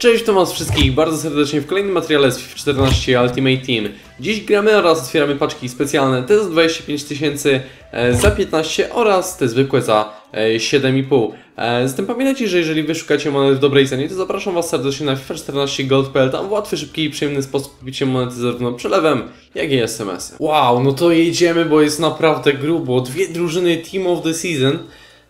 Cześć, to was wszystkich bardzo serdecznie w kolejnym materiale z FIFA 14 Ultimate Team. Dziś gramy oraz otwieramy paczki specjalne, te za 25 tysięcy e, za 15 oraz te zwykłe za e, 7,5. E, Zatem pamiętajcie, że jeżeli wyszukacie monet w dobrej cenie, to zapraszam was serdecznie na FIFA 14 Gold.pl, tam w łatwy, szybki i przyjemny sposób kupicie monety zarówno przelewem, jak i SMS-em. Wow, no to jedziemy, bo jest naprawdę grubo. Dwie drużyny Team of the Season.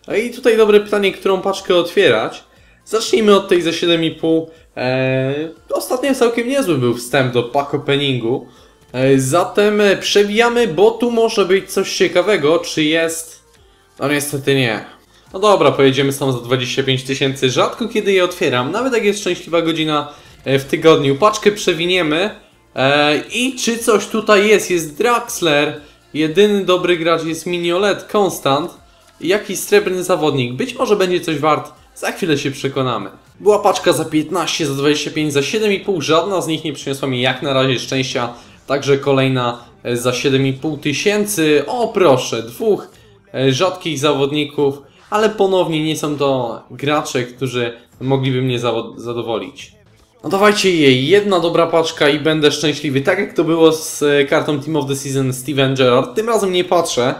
No i tutaj dobre pytanie, którą paczkę otwierać. Zacznijmy od tej za 7,5. Eee, ostatnio całkiem niezły był wstęp do pack openingu. Eee, zatem e, przewijamy, bo tu może być coś ciekawego. Czy jest? No niestety nie. No dobra, pojedziemy sam za 25 tysięcy. Rzadko kiedy je otwieram, nawet jak jest szczęśliwa godzina e, w tygodniu. Paczkę przewiniemy. Eee, I czy coś tutaj jest? Jest Draxler. Jedyny dobry gracz jest Mignolet Constant. I Jakiś srebrny zawodnik. Być może będzie coś wart. Za chwilę się przekonamy. Była paczka za 15, za 25, za 7,5. Żadna z nich nie przyniosła mi jak na razie szczęścia. Także kolejna e, za 7,5 tysięcy. O proszę, dwóch e, rzadkich zawodników. Ale ponownie nie są to gracze, którzy mogliby mnie zadowolić. No dawajcie jej, jedna dobra paczka i będę szczęśliwy. Tak jak to było z e, kartą Team of the Season Steven Gerrard. Tym razem nie patrzę.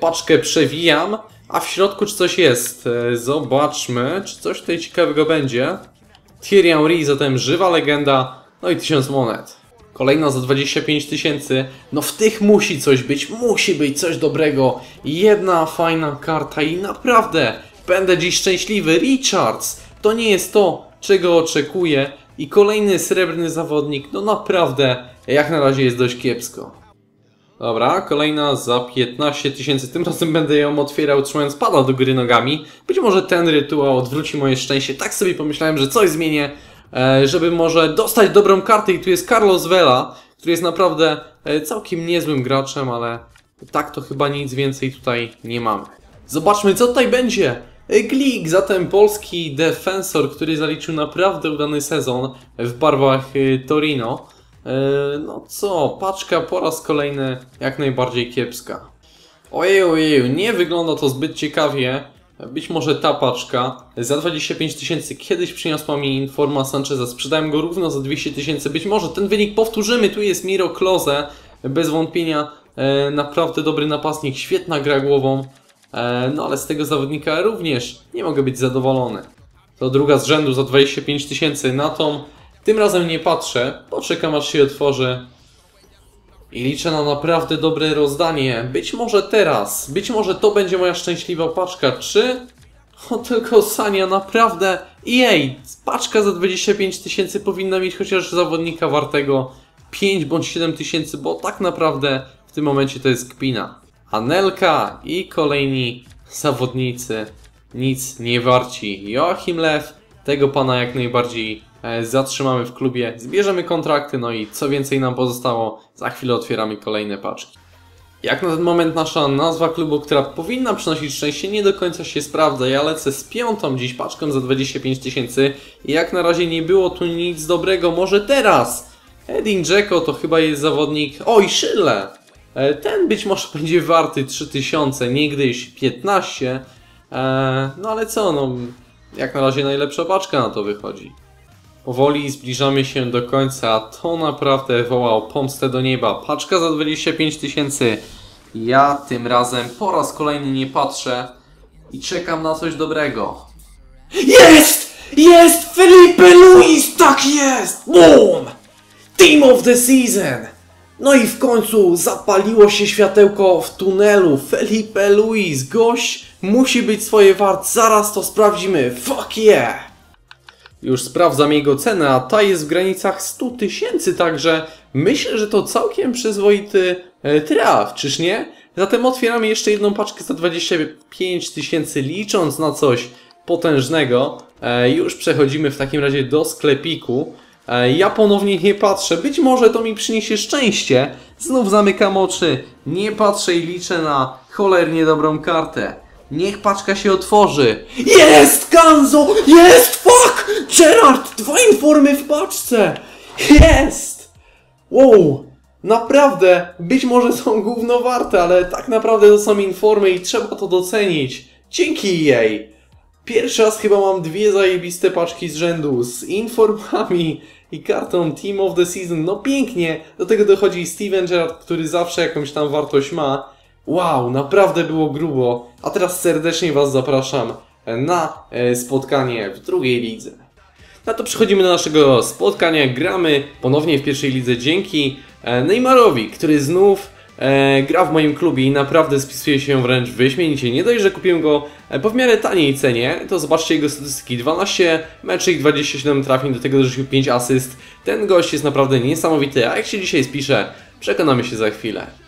Paczkę przewijam, a w środku czy coś jest. E, Zobaczmy, czy coś tutaj ciekawego będzie. Thierry Henry, zatem żywa legenda, no i 1000 monet. Kolejna za 25 tysięcy. No w tych musi coś być, musi być coś dobrego. Jedna fajna karta i naprawdę będę dziś szczęśliwy. Richards, to nie jest to, czego oczekuję. I kolejny srebrny zawodnik, no naprawdę, jak na razie jest dość kiepsko. Dobra, kolejna za 15 tysięcy. Tym razem będę ją otwierał trzymając pada do góry nogami. Być może ten rytuał odwróci moje szczęście. Tak sobie pomyślałem, że coś zmienię, e, żeby może dostać dobrą kartę. I tu jest Carlos Vela, który jest naprawdę e, całkiem niezłym graczem, ale tak to chyba nic więcej tutaj nie mamy. Zobaczmy, co tutaj będzie. E, Glik, zatem polski defensor, który zaliczył naprawdę udany sezon w barwach Torino. E, No co, paczka po raz kolejny jak najbardziej kiepska. Ojej, ojej, nie wygląda to zbyt ciekawie. Być może ta paczka za 25 tysięcy kiedyś przyniosła mi Informa Sancheza. Sprzedałem go równo za 200 tysięcy. Być może ten wynik powtórzymy. Tu jest Miro Klose. Bez wątpienia e, naprawdę dobry napastnik. Świetna gra głową. E, no ale z tego zawodnika również nie mogę być zadowolony. To druga z rzędu za 25 tysięcy. Na tą tym razem nie patrzę. Poczekam aż się otworzy. I liczę na naprawdę dobre rozdanie. Być może teraz, być może to będzie moja szczęśliwa paczka. Czy? O, tylko Sania, naprawdę. Jej, paczka za 25 tysięcy powinna mieć chociaż zawodnika wartego 5 bądź 7 tysięcy, bo tak naprawdę w tym momencie to jest kpina. Anelka i kolejni zawodnicy nic nie warci. Joachim Lew, tego pana jak najbardziej zatrzymamy w klubie, zbierzemy kontrakty, no i co więcej nam pozostało, za chwilę otwieramy kolejne paczki. Jak na ten moment nasza nazwa klubu, która powinna przynosić szczęście, nie do końca się sprawdza. Ja lecę z piątą dziś paczką za 25 tysięcy i jak na razie nie było tu nic dobrego. Może teraz? Edin Dzeko to chyba jest zawodnik... Oj, Szyle! E, Ten być może będzie warty 3000, niegdyś 15. E, No ale co, no... Jak na razie najlepsza paczka na to wychodzi. Powoli zbliżamy się do końca, to naprawdę woła o pomstę do nieba. Paczka za 25 tysięcy. Ja tym razem po raz kolejny nie patrzę i czekam na coś dobrego. Jest! Jest! Felipe Luis! Tak jest! Boom! Team of the Season! No i w końcu zapaliło się światełko w tunelu. Felipe Luis, gość musi być swoje wart. Zaraz to sprawdzimy. Fuck yeah! Już sprawdzam jego cenę, a ta jest w granicach 100 tysięcy, także myślę, że to całkiem przyzwoity e, traf, czyż nie? Zatem otwieramy jeszcze jedną paczkę za 25 tysięcy, licząc na coś potężnego. E, Już przechodzimy w takim razie do sklepiku. E, Ja ponownie nie patrzę, być może to mi przyniesie szczęście. Znów zamykam oczy, nie patrzę i liczę na cholernie dobrą kartę. Niech paczka się otworzy. Jest! Ganzo! Jest! Fuck! Gerard! Dwa informy w paczce! Jest! Wow! Naprawdę! Być może są gówno warte, ale tak naprawdę to są informy i trzeba to docenić. Dzięki jej! Pierwszy raz chyba mam dwie zajebiste paczki z rzędu z informami i kartą Team of the Season. No pięknie! Do tego dochodzi Steven Gerrard, który zawsze jakąś tam wartość ma. Wow, naprawdę było grubo. A teraz serdecznie Was zapraszam na e, spotkanie w drugiej lidze. Na to przechodzimy do naszego spotkania. Gramy ponownie w pierwszej lidze dzięki e, Neymarowi, który znów e, gra w moim klubie i naprawdę spisuje się wręcz wyśmienicie. Nie dość, że kupiłem go po w miarę taniej cenie, to zobaczcie jego statystyki. 12 meczy i 27 trafień, do tego dorzucił 5 asyst. Ten gość jest naprawdę niesamowity, a jak się dzisiaj spisze, przekonamy się za chwilę.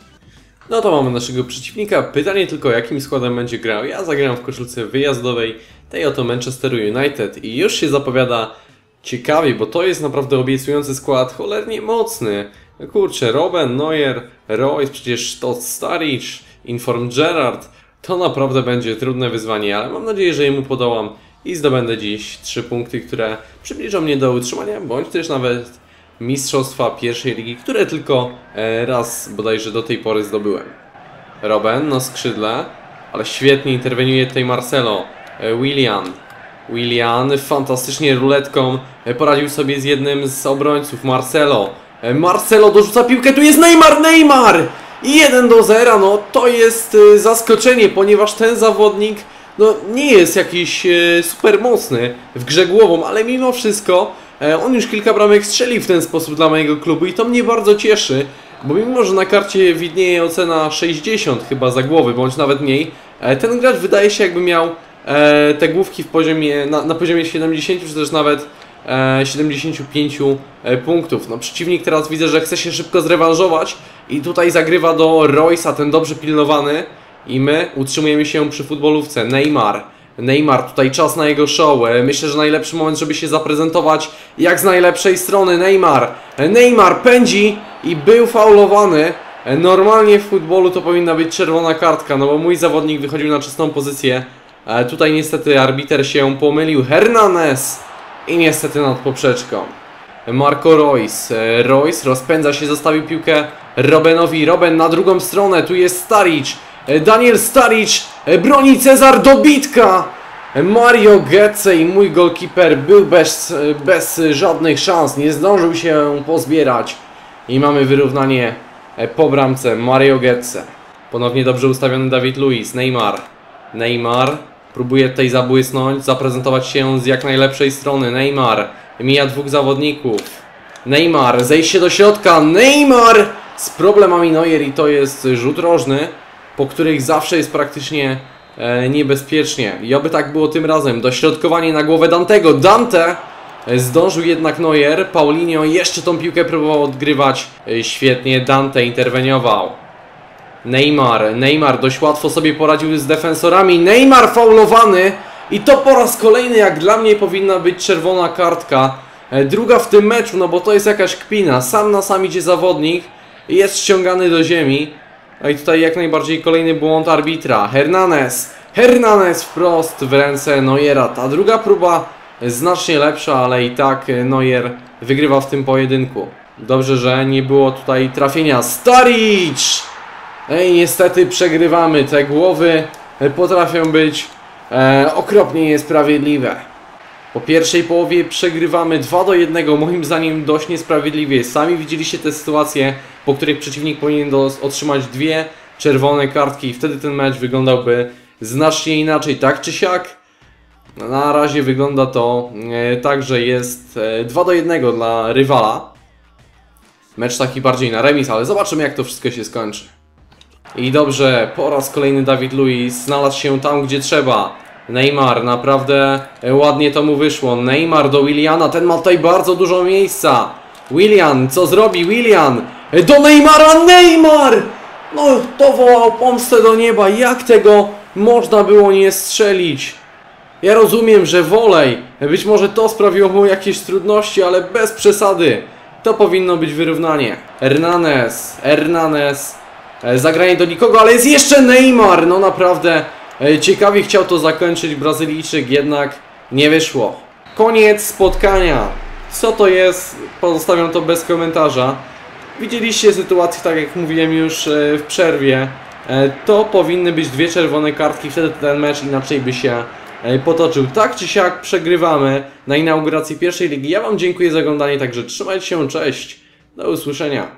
No to mamy naszego przeciwnika. Pytanie tylko jakim składem będzie grał. Ja zagram w koszulce wyjazdowej tej oto Manchester United i już się zapowiada ciekawie, bo to jest naprawdę obiecujący skład, cholernie mocny. Kurczę, Robben, Neuer, Royce, przecież Todd Staricz, Inform Gerrard. To naprawdę będzie trudne wyzwanie, ale mam nadzieję, że jemu podołam i zdobędę dziś 3 punkty, które przybliżą mnie do utrzymania, bądź też nawet mistrzostwa pierwszej ligi, które tylko e, raz bodajże do tej pory zdobyłem. Robben na skrzydle, ale świetnie interweniuje tutaj Marcelo. E, Willian. Willian fantastycznie ruletką e, poradził sobie z jednym z obrońców, Marcelo. Marcelo dorzuca piłkę, tu jest Neymar, Neymar! I 1 do 0, no to jest zaskoczenie, ponieważ ten zawodnik no, nie jest jakiś super mocny w grze głową, ale mimo wszystko on już kilka bramek strzelił w ten sposób dla mojego klubu i to mnie bardzo cieszy, bo mimo, że na karcie widnieje ocena 60 chyba za głowy, bądź nawet mniej, e, ten gracz wydaje się jakby miał e, te główki w poziomie, na, na poziomie 70 czy też nawet 75 punktów. No przeciwnik teraz widzę, że chce się szybko zrewanżować i tutaj zagrywa do Royce'a, ten dobrze pilnowany i my utrzymujemy się przy futbolówce. Neymar. Neymar, tutaj czas na jego show. E, myślę, że najlepszy moment, żeby się zaprezentować jak z najlepszej strony. Neymar. E, Neymar pędzi i był faulowany. E, normalnie w futbolu to powinna być czerwona kartka, no bo mój zawodnik wychodził na czystą pozycję. Tutaj niestety arbiter się pomylił. Hernandez i niestety nad poprzeczką. Marco Royce. Royce rozpędza się, zostawił piłkę Robenowi. Roben na drugą stronę. Tu jest Staric. Daniel Staric broni Cezar dobitka. Mario Getze i mój golkiper był bez, bez żadnych szans, nie zdążył się pozbierać. I mamy wyrównanie po bramce Mario Getze. Ponownie dobrze ustawiony Dawid Luiz, Neymar. Neymar próbuje tutaj zabłysnąć, zaprezentować się z jak najlepszej strony. Neymar mija dwóch zawodników. Neymar, zejście do środka. Neymar z problemami Neuer i to jest rzut rożny po których zawsze jest praktycznie e, niebezpiecznie. I oby tak było tym razem. Dośrodkowanie na głowę Dantego. Dante e, zdążył jednak Neuer. Paulinho jeszcze tą piłkę próbował odgrywać. E, świetnie Dante interweniował. Neymar. Neymar dość łatwo sobie poradził z defensorami. Neymar faulowany. I to po raz kolejny, jak dla mnie, powinna być czerwona kartka. Druga w tym meczu, no bo to jest jakaś kpina. Sam na sam idzie zawodnik. Jest ściągany do ziemi. No i tutaj jak najbardziej kolejny błąd arbitra. Hernandez. Hernandez wprost w ręce Neuera. Ta druga próba znacznie lepsza, ale i tak Neuer wygrywa w tym pojedynku. Dobrze, że nie było tutaj trafienia. Staric! Ej, niestety przegrywamy. Te głowy potrafią być e, okropnie niesprawiedliwe. Po pierwszej połowie przegrywamy 2 do 1, moim zdaniem dość niesprawiedliwie. Sami widzieliście te sytuacje, po których przeciwnik powinien otrzymać dwie czerwone kartki i wtedy ten mecz wyglądałby znacznie inaczej, tak czy siak. Na razie wygląda to e, tak, że jest e, 2 do 1 dla rywala. Mecz taki bardziej na remis, ale zobaczymy jak to wszystko się skończy. I dobrze, po raz kolejny Dawid Luiz znalazł się tam, gdzie trzeba. Neymar, naprawdę e, ładnie to mu wyszło. Neymar do Williana, ten ma tutaj bardzo dużo miejsca. Willian, co zrobi Willian? E, do Neymara, Neymar! No, to wołał pomstę do nieba. Jak tego można było nie strzelić? Ja rozumiem, że wolej. Być może to sprawiło mu jakieś trudności, ale bez przesady. To powinno być wyrównanie. Hernandez. E, zagranie do nikogo, ale jest jeszcze Neymar. No naprawdę Ciekawie chciał to zakończyć Brazylijczyk, jednak nie wyszło. Koniec spotkania. Co to jest? Pozostawiam to bez komentarza. Widzieliście sytuację, tak jak mówiłem już e, w przerwie. E, to powinny być dwie czerwone kartki, wtedy ten mecz inaczej by się e, potoczył. Tak czy siak przegrywamy na inauguracji pierwszej ligi. Ja Wam dziękuję za oglądanie, także trzymajcie się, cześć, do usłyszenia.